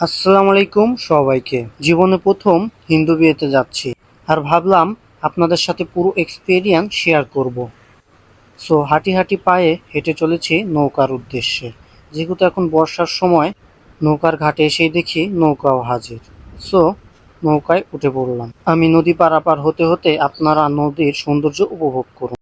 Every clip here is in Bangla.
আসসালামু আলাইকুম সবাইকে। জীবনে প্রথম হিন্দু বিয়েতে যাচ্ছি আর ভাবলাম আপনাদের সাথে পুরো এক্সপেরিয়েন্স শেয়ার করব। সো হাঁটি হাঁটি পায়ে হেঁটে চলেছি নৌকার উদ্দেশ্যে। যেহেতু এখন বর্ষার সময়, নৌকার ঘাটে এসেই দেখি নৌকাও হাজির। সো নৌকায় উঠে পড়লাম। আমি নদী পারাপার হতে হতে আপনারা নদীর সৌন্দর্য উপভোগ করুন।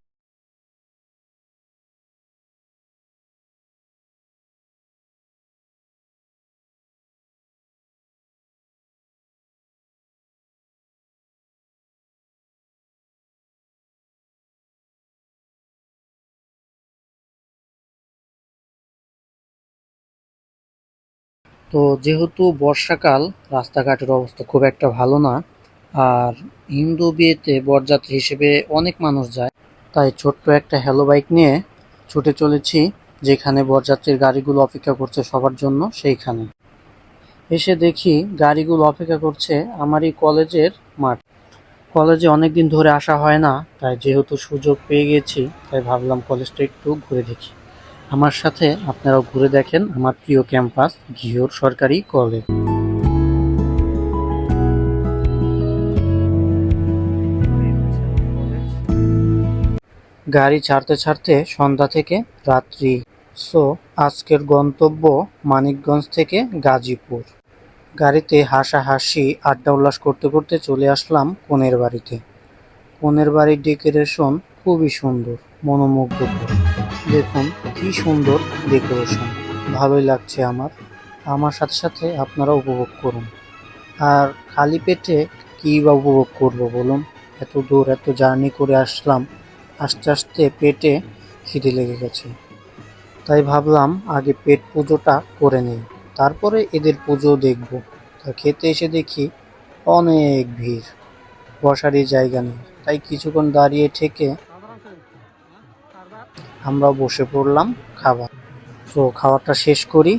তো যেহেতু বর্ষাকাল, রাস্তাঘাটের অবস্থা খুব একটা ভালো না, আর হিন্দু বিয়েতে বরযাত্রী হিসেবে অনেক মানুষ যায়, তাই ছোট্ট একটা হ্যালো বাইক নিয়ে ছুটে চলেছি, যেখানে বরযাত্রীর গাড়িগুলো অপেক্ষা করছে সবার জন্য সেইখানে। এসে দেখি গাড়িগুলো অপেক্ষা করছে আমারই কলেজের মাঠ। কলেজে অনেকদিন ধরে আসা হয় না, তাই যেহেতু সুযোগ পেয়ে গেছি, তাই ভাবলাম কলেজটা একটু ঘুরে দেখি। আমার সাথে আপনারাও ঘুরে দেখেন আমার প্রিয় ক্যাম্পাস, ঘিওর সরকারি কলেজ। গাড়ি ছাড়তে ছাড়তে সন্ধ্যা থেকে রাত্রি। সো, আজকের গন্তব্য মানিকগঞ্জ থেকে গাজীপুর। গাড়িতে হাসাহাসি, আড্ডা উল্লাস করতে করতে চলে আসলাম কনের বাড়িতে কনের বাড়ির ডেকোরেশন খুবই সুন্দর, মনোমুগ্ধকর। দেখুন, কি সুন্দর ডেকোরেশন। ভালোই লাগছে আমার। আমার সাথে সাথে আপনারা উপভোগ করুন। আর খালি পেটে কী বা উপভোগ করব বলুন? এত দূর, এত জার্নি করে আসলাম, আস্তে আস্তে পেটে খিদে লেগে গেছে। তাই ভাবলাম আগে পেট পুজোটা করে নিই। তারপরে এদের পুজো দেখব। তা খেতে এসে দেখি অনেক ভিড়। বসারই জায়গা নেই। তাই কিছুক্ষণ দাঁড়িয়ে থেকে আমরা বসে পড়লাম খাবার। তো খাবারটা শেষ করি।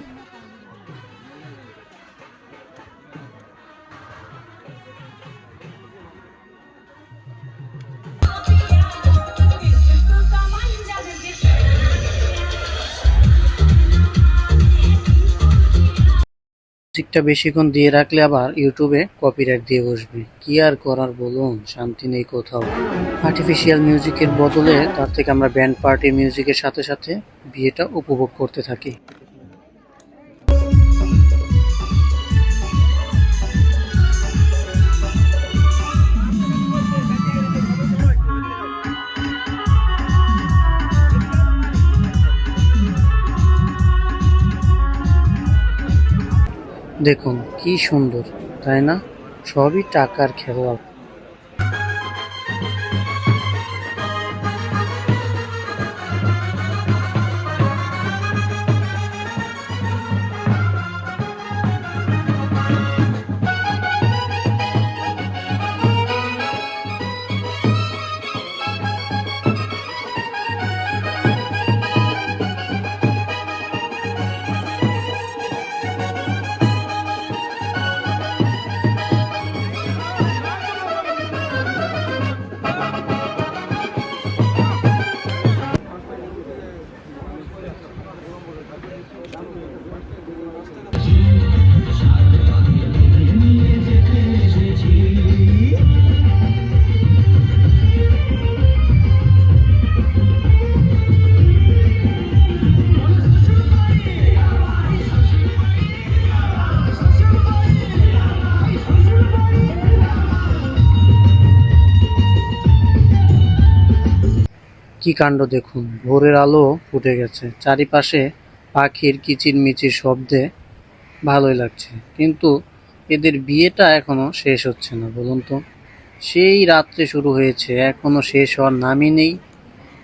মিউজিকটা বেশিক্ষণ দিয়ে রাখলে আবার ইউটিউবে কপিরাইট দিয়ে বসবে। কি আর করার বলুন? শান্তি নেই কোথাও। আর্টিফিশিয়াল মিউজিকের বদলে তার থেকে আমরা ব্যান্ড পার্টি মিউজিকের সাথে সাথে বিয়েটা উপভোগ করতে থাকি। দেখুন কি সুন্দর তাই না? সবই টাকার খেলা কি কাণ্ড দেখুন? ভোরের আলো ফুটে গেছে। চারিপাশে পাখির কিচিরমিচির শব্দে ভালোই লাগছে। কিন্তু এদের বিয়েটা এখনও শেষ হচ্ছে না, বলুন তো। সেই রাত্রে শুরু হয়েছে, এখনও শেষ হওয়ার নামই নেই।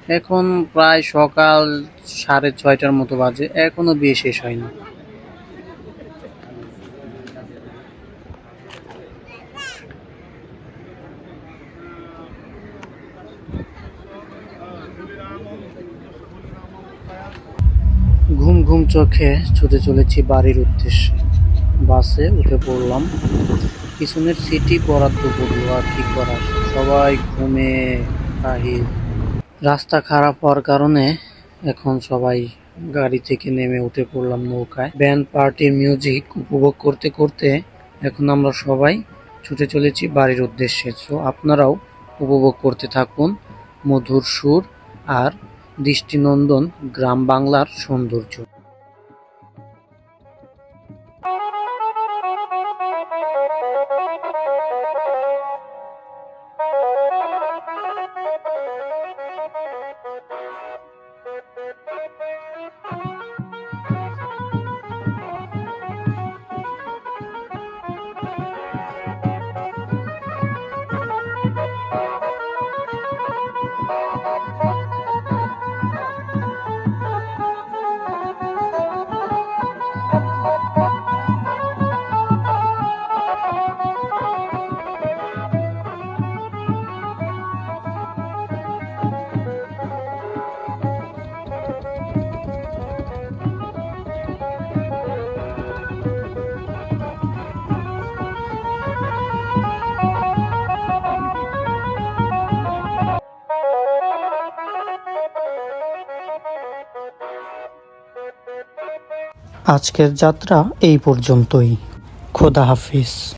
এখন প্রায় সকাল সাড়ে ছয়টার মতো বাজে, এখনও বিয়ে শেষ হয়নি। ঘুম ঘুম চোখে ছুটে চলেছি বাড়ির উদ্দেশ্যে। বাসে উঠে পড়লাম। পিছনের সিটি বরাদ্দ করল, আর কি করার? সবাই ঘুমে রাস্তা খারাপ হওয়ার কারণে এখন সবাই গাড়ি থেকে নেমে উঠে পড়লাম নৌকায়। ব্যান্ড পার্টির মিউজিক উপভোগ করতে করতে এখন আমরা সবাই ছুটে চলেছি বাড়ির উদ্দেশ্যে। সো আপনারাও উপভোগ করতে থাকুন মধুর সুর আর দৃষ্টিনন্দন গ্রাম বাংলার সৌন্দর্য। আজকের যাত্রা এই পর্যন্তই। খোদা হাফিজ।